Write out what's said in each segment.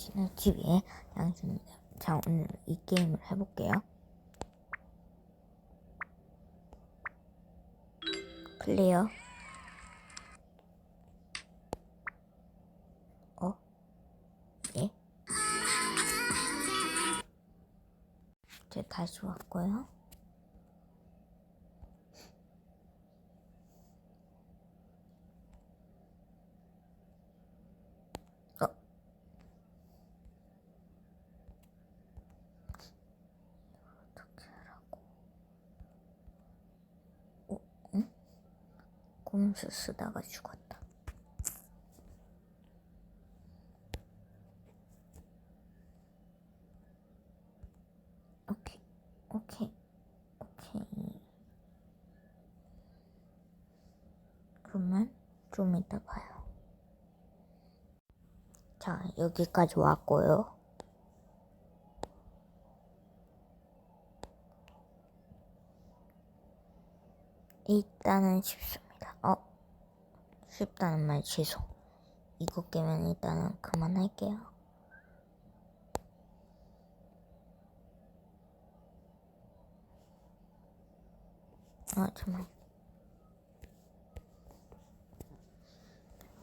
신우 TV의 양준입니다. 자, 오늘 이 게임을 해볼게요. 클리어. 어? 예? 이제 다시 왔고요. 어? 어떻게 하라고? 어? 응? 꼼수 쓰다가 죽었다. 오케이, 오케이, 오케이. 그러면 좀 이따 봐요. 자, 여기까지 왔고요. 일단은 쉽습니다. 어, 쉽다는 말 죄송. 이거 깨면 일단은 그만할게요. 아, 정말.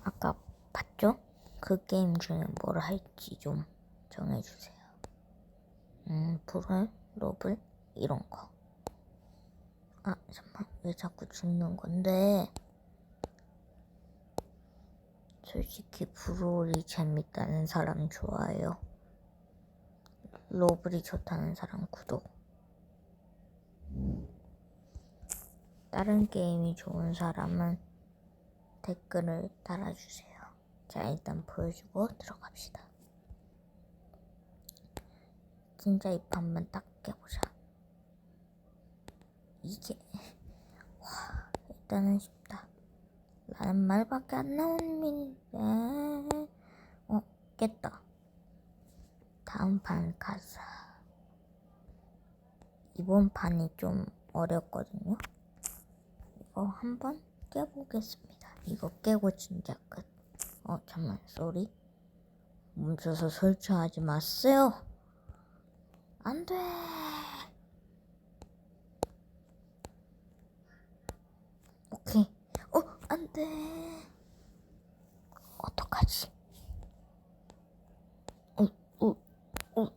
아까 봤죠? 그 게임 중에 뭘 할지 좀 정해주세요. 음, 브롤, 로블, 이런 거. 아, 잠깐, 왜 자꾸 죽는 건데? 솔직히 브롤이 재밌다는 사람 좋아요. 로블이 좋다는 사람 구독. 다른 게임이 좋은 사람은 댓글을 달아주세요. 자, 일단 보여주고 들어갑시다. 진짜 이 판만 딱 깨보자. 이게 와 일단은 쉽다. 라는 말밖에 안 나오는 민인데 어 깼다. 다음 판 가자. 이번 판이 좀 어렵거든요. 이거 한번 깨보겠습니다. 이거 깨고 진짜 끝. 어 잠만 쏘리. 멈춰서 설치하지 마세요. 안 돼. 오케이. 어, 안 돼. 어떡하지? 어, 어, 어.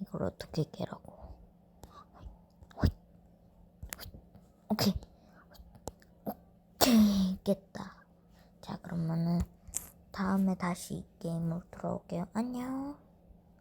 이걸 어떻게 깨라고? 오케이. 오케이. 깼다. 자, 그러면은 다음에 다시 이 게임으로 돌아올게요. 안녕.